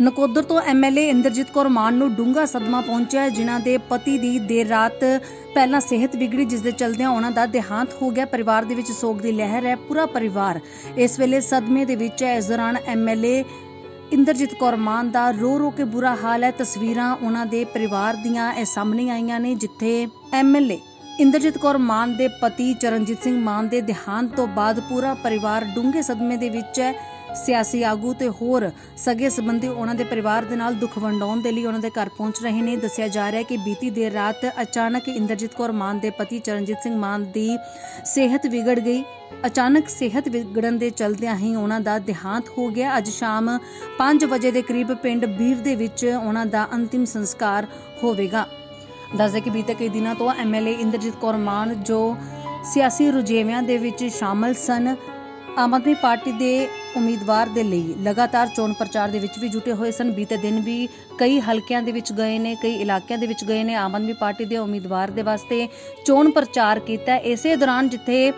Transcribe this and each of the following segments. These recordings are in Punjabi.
ਨਕੋਦਰ ਤੋਂ ਐਮਐਲਏ ਇੰਦਰਜੀਤ ਕੌਰ ਮਾਨ ਨੂੰ ਡੂੰਘਾ ਸਦਮਾ ਪਹੁੰਚਿਆ ਜਿਨ੍ਹਾਂ ਦੇ ਪਤੀ ਦੀ ਦੇਰ ਰਾਤ ਪਹਿਲਾਂ ਸਿਹਤ ਵਿਗੜੀ, ਜਿਸ ਦੇ ਚਲਦਿਆਂ ਉਹਨਾਂ ਦਾ ਦੇਹਾਂਤ ਹੋ ਗਿਆ। ਪਰਿਵਾਰ ਦੇ ਵਿੱਚ ਸੋਗ ਦੀ ਲਹਿਰ ਹੈ, ਪੂਰਾ ਪਰਿਵਾਰ ਇਸ ਵੇਲੇ ਸਦਮੇ ਦੇ ਵਿੱਚ ਹੈ। ਇਸ ਦੌਰਾਨ ਐਮਐਲਏ ਇੰਦਰਜੀਤ ਕੌਰ ਮਾਨ ਦਾ ਰੋ ਰੋ ਕੇ ਬੁਰਾ ਹਾਲ ਹੈ। ਤਸਵੀਰਾਂ ਉਹਨਾਂ ਦੇ ਪਰਿਵਾਰ ਦੀਆਂ ਇਹ ਸਾਹਮਣੇ ਆਈਆਂ ਨੇ, ਜਿੱਥੇ ਐਮਐਲਏ ਇੰਦਰਜੀਤ ਕੌਰ ਮਾਨ ਦੇ ਪਤੀ ਚਰਨਜੀਤ ਸਿੰਘ ਮਾਨ ਦੇ ਦੇਹਾਂਤ ਤੋਂ ਬਾਅਦ ਪੂਰਾ ਪਰਿਵਾਰ ਡੂੰਘੇ ਸਦਮੇ ਦੇ ਵਿੱਚ ਹੈ। ਸਿਆਸੀ ਆਗੂ ਤੇ ਹੋਰ ਸਗੇ ਸੰਬੰਧੀ ਉਹਨਾਂ ਦੇ ਪਰਿਵਾਰ ਦੇ ਨਾਲ ਦੁੱਖ ਵੰਡਾਉਣ ਦੇ ਲਈ ਉਹਨਾਂ ਦੇ ਘਰ ਪਹੁੰਚ ਰਹੇ ਨੇ। ਦੱਸਿਆ ਜਾ ਰਿਹਾ ਹੈ ਕਿ ਬੀਤੀ ਦੇਰ ਰਾਤ ਅਚਾਨਕ ਇੰਦਰਜੀਤ ਕੌਰ ਮਾਨ ਦੇ ਪਤੀ ਚਰਨਜੀਤ ਸਿੰਘ ਮਾਨ ਦੀ ਸਿਹਤ ਵਿਗੜ ਗਈ। ਅਚਾਨਕ ਸਿਹਤ ਵਿਗੜਨ ਦੇ ਚਲਦਿਆਂ ਹੀ ਉਹਨਾਂ ਦਾ ਦੇਹਾਂਤ ਹੋ ਗਿਆ। ਅੱਜ ਸ਼ਾਮ 5 ਵਜੇ ਦੇ ਕਰੀਬ ਪਿੰਡ ਬੀਰ ਦੇ ਵਿੱਚ ਉਹਨਾਂ ਦਾ ਅੰਤਿਮ ਸੰਸਕਾਰ ਹੋਵੇਗਾ। ਦੱਸਦੇ ਕਿ ਬੀਤੇ ਕਈ ਦਿਨਾਂ ਤੋਂ ਐਮਐਲਏ ਇੰਦਰਜੀਤ ਕੌਰ ਮਾਨ ਜੋ ਸਿਆਸੀ ਰੁਝੇਵਿਆਂ ਦੇ ਵਿੱਚ ਸ਼ਾਮਲ ਸਨ ਆਮ ਆਦਮੀ ਪਾਰਟੀ ਦੇ ਉਮੀਦਵਾਰ ਦੇ ਲਈ ਲਗਾਤਾਰ ਚੋਣ ਪ੍ਰਚਾਰ ਦੇ ਵਿੱਚ ਵੀ ਜੁਟੇ ਹੋਏ ਸਨ। ਬੀਤੇ ਦਿਨ ਵੀ ਕਈ ਹਲਕਿਆਂ ਦੇ ਵਿੱਚ ਗਏ ਨੇ, ਕਈ ਇਲਾਕਿਆਂ ਦੇ ਵਿੱਚ ਗਏ ਨੇ। ਆਮ ਆਦਮੀ ਪਾਰਟੀ ਦੇ ਉਮੀਦਵਾਰ ਦੇ ਵਾਸਤੇ ਚੋਣ ਪ੍ਰਚਾਰ ਕੀਤਾ। ਇਸੇ ਦੌਰਾਨ ਜਿੱਥੇ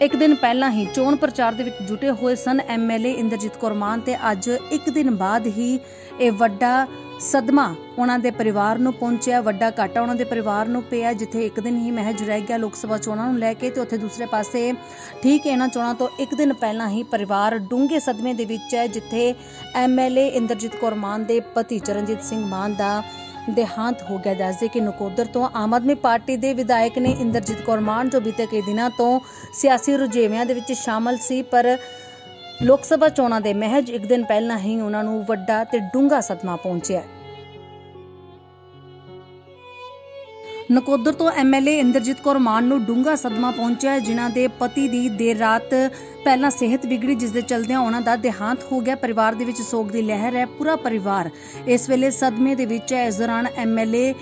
ਇੱਕ ਦਿਨ ਪਹਿਲਾਂ ਹੀ ਚੋਣ ਪ੍ਰਚਾਰ ਦੇ ਵਿੱਚ ਜੁਟੇ ਹੋਏ ਸਨ ਐਮਐਲਏ ਇੰਦਰਜੀਤ ਕੌਰ ਮਾਨ ਤੇ ਅੱਜ ਇੱਕ ਦਿਨ ਬਾਅਦ ਹੀ ਇਹ ਵੱਡਾ ਸਦਮਾ ਉਹਨਾਂ ਦੇ ਪਰਿਵਾਰ ਨੂੰ ਪਹੁੰਚਿਆ, ਵੱਡਾ ਘਾਟਾ ਉਹਨਾਂ ਦੇ ਪਰਿਵਾਰ ਨੂੰ ਪਿਆ ਜਿੱਥੇ ਇੱਕ ਦਿਨ ਹੀ ਮਹਿਜ ਰਹਿ ਗਿਆ ਲੋਕ ਸਭਾ ਚੋਣਾਂ ਨੂੰ ਲੈ ਕੇ ਤੇ ਉੱਥੇ ਦੂਸਰੇ ਪਾਸੇ ਠੀਕ ਇਹਨਾਂ ਚੋਣਾਂ ਤੋਂ ਇੱਕ ਦਿਨ ਪਹਿਲਾਂ ਹੀ ਪਰਿਵਾਰ ਡੂੰਘੇ ਸਦਮੇ ਦੇ ਵਿੱਚ ਹੈ ਜਿੱਥੇ ਐਮਐਲਏ ਇੰਦਰਜੀਤ ਕੌਰ ਮਾਨ ਦੇ ਪਤੀ ਚਰਨਜੀਤ ਸਿੰਘ ਮਾਨ ਦਾ ਦੇਹਾਂਤ ਹੋ ਗਿਆ। ਦੱਸਦੇ ਕਿ ਨਕੋਦਰ ਤੋਂ ਆਮ ਆਦਮੀ ਪਾਰਟੀ ਦੇ ਵਿਧਾਇਕ ਨੇ ਇੰਦਰਜੀਤ ਕੌਰ ਮਾਨ ਜੋ ਬੀਤੇ ਕਈ ਦਿਨਾਂ ਤੋਂ ਸਿਆਸੀ ਰੁਝੇਵਿਆਂ ਦੇ ਵਿੱਚ ਸ਼ਾਮਲ ਸੀ, ਪਰ ਲੋਕ ਸਭਾ ਚੋਣਾਂ ਦੇ ਮਹਿਜ ਇੱਕ ਦਿਨ ਪਹਿਲਾਂ ਹੀ ਉਹਨਾਂ ਨੂੰ ਵੱਡਾ ਤੇ ਡੂੰਘਾ ਸਦਮਾ ਪਹੁੰਚਿਆ। ਨਕੋਦਰ ਤੋਂ ਐਮਐਲਏ ਇੰਦਰਜੀਤ ਕੌਰ ਮਾਨ ਨੂੰ ਡੂੰਘਾ ਸਦਮਾ ਪਹੁੰਚਿਆ ਜਿਨ੍ਹਾਂ ਦੇ ਪਤੀ ਦੀ ਦੇਰ ਰਾਤ ਪਹਿਲਾਂ ਸਿਹਤ ਵਿਗੜੀ, ਜਿਸ ਦੇ ਚਲਦਿਆਂ ਉਹਨਾਂ ਦਾ ਦੇਹਾਂਤ ਹੋ ਗਿਆ। ਪਰਿਵਾਰ ਦੇ ਵਿੱਚ ਸੋਗ ਦੀ ਲਹਿਰ ਹੈ, ਪੂਰਾ ਪਰਿਵਾਰ ਇਸ ਵੇਲੇ ਸਦਮੇ ਦੇ ਵਿੱਚ ਹੈ। ਇਸ ਦੌਰਾਨ ਐਮਐਲਏ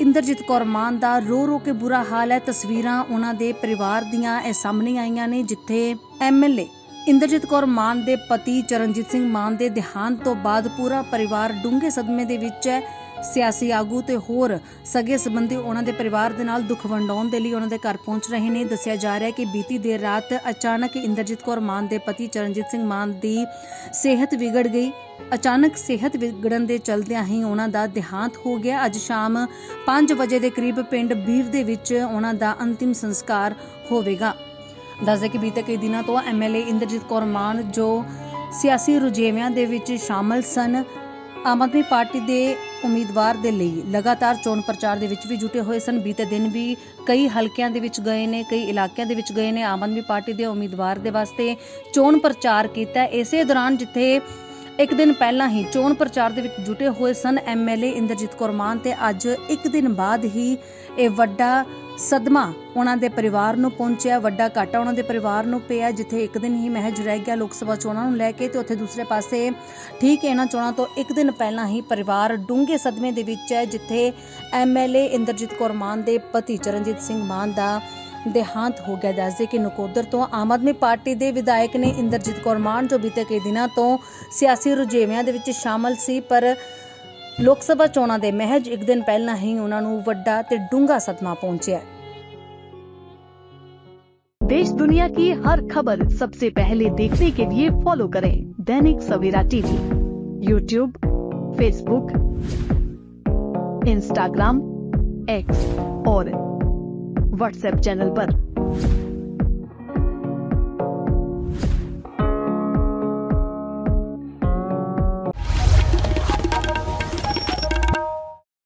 ਇੰਦਰਜੀਤ ਕੌਰ ਮਾਨ ਦਾ ਰੋ ਰੋ ਕੇ ਬੁਰਾ ਹਾਲ ਹੈ। ਤਸਵੀਰਾਂ ਉਹਨਾਂ ਦੇ ਪਰਿਵਾਰ ਦੀਆਂ ਇਹ ਸਾਹਮਣੇ ਆਈਆਂ ਨੇ, ਜਿੱਥੇ ਐਮਐਲਏ ਇੰਦਰਜੀਤ ਕੌਰ ਮਾਨ ਦੇ ਪਤੀ ਚਰਨਜੀਤ ਸਿੰਘ ਮਾਨ ਦੇ ਦੇਹਾਂਤ ਤੋਂ ਬਾਅਦ ਪੂਰਾ ਪਰਿਵਾਰ ਡੂੰਘੇ ਸਦਮੇ ਦੇ ਵਿੱਚ ਹੈ। ਸਿਆਸੀ ਆਗੂ ਤੇ ਹੋਰ ਸਗੇ ਸੰਬੰਧੀ ਉਹਨਾਂ ਦੇ ਪਰਿਵਾਰ ਦੇ ਨਾਲ ਦੁੱਖ ਵੰਡਾਉਣ ਦੇ ਲਈ ਉਹਨਾਂ ਦੇ ਘਰ ਪਹੁੰਚ ਰਹੇ ਨੇ। ਦੱਸਿਆ ਜਾ ਰਿਹਾ ਹੈ ਕਿ ਬੀਤੀ ਦੇਰ ਰਾਤ ਅਚਾਨਕ ਇੰਦਰਜੀਤ ਕੌਰ ਮਾਨ ਦੇ ਪਤੀ ਚਰਨਜੀਤ ਸਿੰਘ ਮਾਨ ਦੀ ਸਿਹਤ ਵਿਗੜ ਗਈ। ਅਚਾਨਕ ਸਿਹਤ ਵਿਗੜਨ ਦੇ ਚਲਦਿਆਂ ਹੀ ਉਹਨਾਂ ਦਾ ਦੇਹਾਂਤ ਹੋ ਗਿਆ। ਅੱਜ ਸ਼ਾਮ 5 ਵਜੇ ਦੇ ਕਰੀਬ ਪਿੰਡ ਬੀਰ ਦੇ ਵਿੱਚ ਉਹਨਾਂ ਦਾ ਅੰਤਿਮ ਸੰਸਕਾਰ ਹੋਵੇਗਾ। ਦੱਸਦੇ ਕਿ ਬੀਤੇ ਕਈ ਦਿਨਾਂ ਤੋਂ ਐਮਐਲਏ ਇੰਦਰਜੀਤ ਕੌਰ ਮਾਨ ਜੋ ਸਿਆਸੀ ਰੁਝੇਵਿਆਂ ਦੇ ਵਿੱਚ ਸ਼ਾਮਲ ਸਨ ਆਮ ਆਦਮੀ ਪਾਰਟੀ ਦੇ ਉਮੀਦਵਾਰ ਦੇ ਲਈ ਲਗਾਤਾਰ ਚੋਣ ਪ੍ਰਚਾਰ ਦੇ ਵਿੱਚ ਵੀ ਜੁਟੇ ਹੋਏ ਸਨ। ਬੀਤੇ ਦਿਨ ਵੀ ਕਈ ਹਲਕਿਆਂ ਦੇ ਵਿੱਚ ਗਏ ਨੇ, ਕਈ ਇਲਾਕਿਆਂ ਦੇ ਵਿੱਚ ਗਏ ਨੇ। ਆਮ ਆਦਮੀ ਪਾਰਟੀ ਦੇ ਉਮੀਦਵਾਰ ਦੇ ਵਾਸਤੇ ਚੋਣ ਪ੍ਰਚਾਰ ਕੀਤਾ। ਇਸੇ ਦੌਰਾਨ ਜਿੱਥੇ ਇੱਕ ਦਿਨ ਪਹਿਲਾਂ ਹੀ ਚੋਣ ਪ੍ਰਚਾਰ ਦੇ ਵਿੱਚ ਜੁਟੇ ਹੋਏ ਸਨ ਐਮਐਲਏ ਇੰਦਰਜੀਤ ਕੌਰ ਮਾਨ ਤੇ ਅੱਜ ਇੱਕ ਦਿਨ ਬਾਅਦ ਹੀ ਇਹ ਵੱਡਾ ਸਦਮਾ ਉਹਨਾਂ ਦੇ ਪਰਿਵਾਰ ਨੂੰ ਪਹੁੰਚਿਆ, ਵੱਡਾ ਘਾਟਾ ਉਹਨਾਂ ਦੇ ਪਰਿਵਾਰ ਨੂੰ ਪਿਆ ਜਿੱਥੇ ਇੱਕ ਦਿਨ ਹੀ ਮਹਿਜ ਰਹਿ ਗਿਆ ਲੋਕ ਸਭਾ ਚੋਣਾਂ ਨੂੰ ਲੈ ਕੇ ਤੇ ਉੱਥੇ ਦੂਸਰੇ ਪਾਸੇ ਠੀਕ ਇਹਨਾਂ ਚੋਣਾਂ ਤੋਂ ਇੱਕ ਦਿਨ ਪਹਿਲਾਂ ਹੀ ਪਰਿਵਾਰ ਡੂੰਘੇ ਸਦਮੇ ਦੇ ਵਿੱਚ ਹੈ ਜਿੱਥੇ ਐਮਐਲਏ ਇੰਦਰਜੀਤ ਕੌਰ ਮਾਨ ਦੇ ਪਤੀ ਚਰਨਜੀਤ ਸਿੰਘ ਮਾਨ ਦਾ ਦੇਹਾਂਤ ਹੋ ਗਿਆ ਦੱਸਦੇ ਕਿ ਨਕੋਦਰ ਤੋਂ ਆਮ ਆਦਮੀ ਪਾਰਟੀ ਦੇ ਵਿਧਾਇਕ ਨੇ ਇੰਦਰਜੀਤ ਕੌਰ ਮਾਨ ਜੋ ਬੀਤੇ ਕਈ ਦਿਨਾਂ ਤੋਂ ਸਿਆਸੀ ਰੁਝੇਵਿਆਂ ਦੇ ਵਿੱਚ ਸ਼ਾਮਲ ਸੀ ਪਰ ਲੋਕ ਸਭਾ ਚੋਣਾਂ ਦੇ ਮਹਿਜ ਇੱਕ ਦਿਨ ਪਹਿਲਾਂ ਹੀ ਉਹਨਾਂ ਨੂੰ ਵੱਡਾ ਤੇ ਡੂੰਘਾ ਸਦਮਾ ਪਹੁੰਚਿਆ देश दुनिया की हर खबर सबसे पहले देखने के लिए फॉलो करें Dainik Savera TV YouTube Facebook Instagram X और व्हाट्सएप चैनल पर।